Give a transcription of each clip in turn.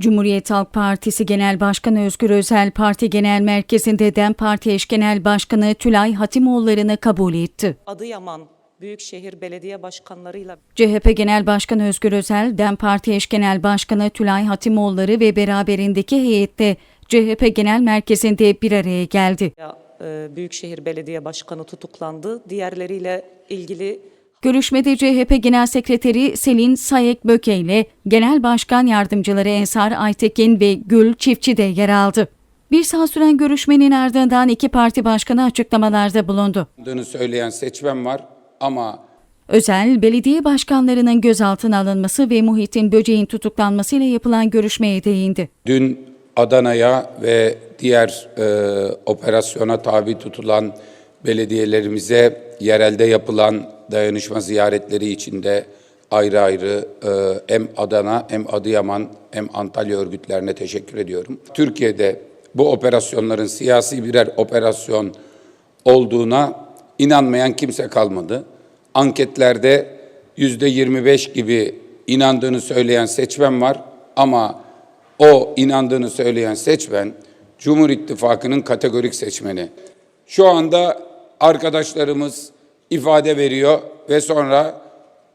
Cumhuriyet Halk Partisi Genel Başkanı Özgür Özel Parti Genel Merkezi'nde DEM Parti Eş Genel Başkanı Tülay Hatimoğulları'nı kabul etti. Adıyaman Büyükşehir Belediye Başkanlarıyla CHP Genel Başkanı Özgür Özel, DEM Parti Eş Genel Başkanı Tülay Hatimoğulları ve beraberindeki heyette CHP Genel Merkezi'nde bir araya geldi. e, Büyükşehir Belediye Başkanı tutuklandı. Diğerleriyle ilgili Görüşmede CHP Genel Sekreteri Selin Sayek Böke ile Genel Başkan Yardımcıları Ensar Aytekin ve Gül Çiftçi de yer aldı. Bir saat süren görüşmenin ardından iki parti başkanı açıklamalarda bulundu. yaptığını söyleyen seçmen var ama Özel, belediye başkanlarının gözaltına alınması ve Muhittin Böceğin tutuklanmasıyla yapılan görüşmeye değindi. dün Adana'ya ve diğer e, operasyona tabi tutulan belediyelerimize yerelde yapılan dayanışma ziyaretleri içinde ayrı ayrı e, hem Adana hem Adıyaman hem Antalya örgütlerine teşekkür ediyorum. Türkiye'de bu operasyonların siyasi birer operasyon olduğuna inanmayan kimse kalmadı. Anketlerde yüzde 25 gibi inandığını söyleyen seçmen var ama o inandığını söyleyen seçmen Cumhur İttifakı'nın kategorik seçmeni. Şu anda arkadaşlarımız ifade veriyor ve sonra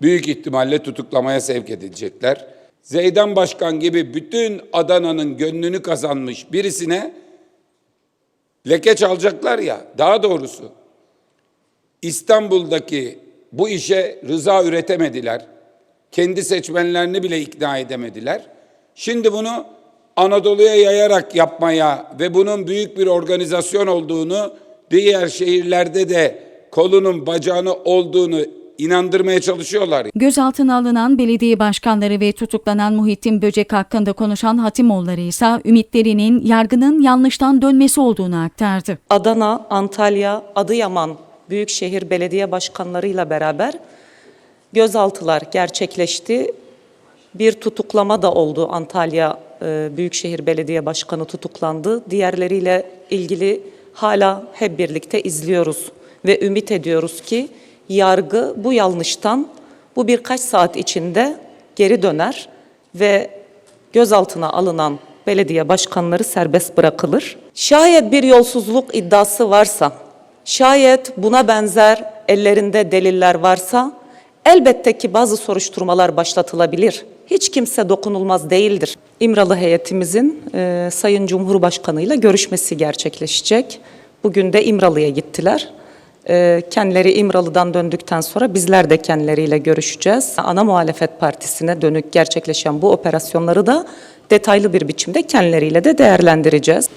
büyük ihtimalle tutuklamaya sevk edilecekler. Zeydan Başkan gibi bütün Adana'nın gönlünü kazanmış birisine leke çalacaklar ya, daha doğrusu İstanbul'daki bu işe rıza üretemediler. Kendi seçmenlerini bile ikna edemediler. Şimdi bunu Anadolu'ya yayarak yapmaya ve bunun büyük bir organizasyon olduğunu, diğer şehirlerde de kolunun bacağını olduğunu inandırmaya çalışıyorlar. Gözaltına alınan belediye başkanları ve tutuklanan Muhittin Böcek hakkında konuşan Hatimoğulları ise ümitlerinin yargının yanlıştan dönmesi olduğunu aktardı. Adana, Antalya, Adıyaman Büyükşehir Belediye Başkanlarıyla beraber gözaltılar gerçekleşti. Bir tutuklama da oldu. Antalya e, Büyükşehir Belediye Başkanı tutuklandı. Diğerleriyle ilgili hala hep birlikte izliyoruz ve ümit ediyoruz ki yargı bu yanlıştan bu birkaç saat içinde geri döner ve gözaltına alınan belediye başkanları serbest bırakılır. Şayet bir yolsuzluk iddiası varsa, şayet buna benzer ellerinde deliller varsa elbette ki bazı soruşturmalar başlatılabilir. Hiç kimse dokunulmaz değildir. İmralı heyetimizin e, Sayın Cumhurbaşkanı ile görüşmesi gerçekleşecek. Bugün de İmralı'ya gittiler. E, Kendileri İmralı'dan döndükten sonra bizler de kendileriyle görüşeceğiz. Ana muhalefet partisine dönük gerçekleşen bu operasyonları da detaylı bir biçimde kendileriyle de değerlendireceğiz.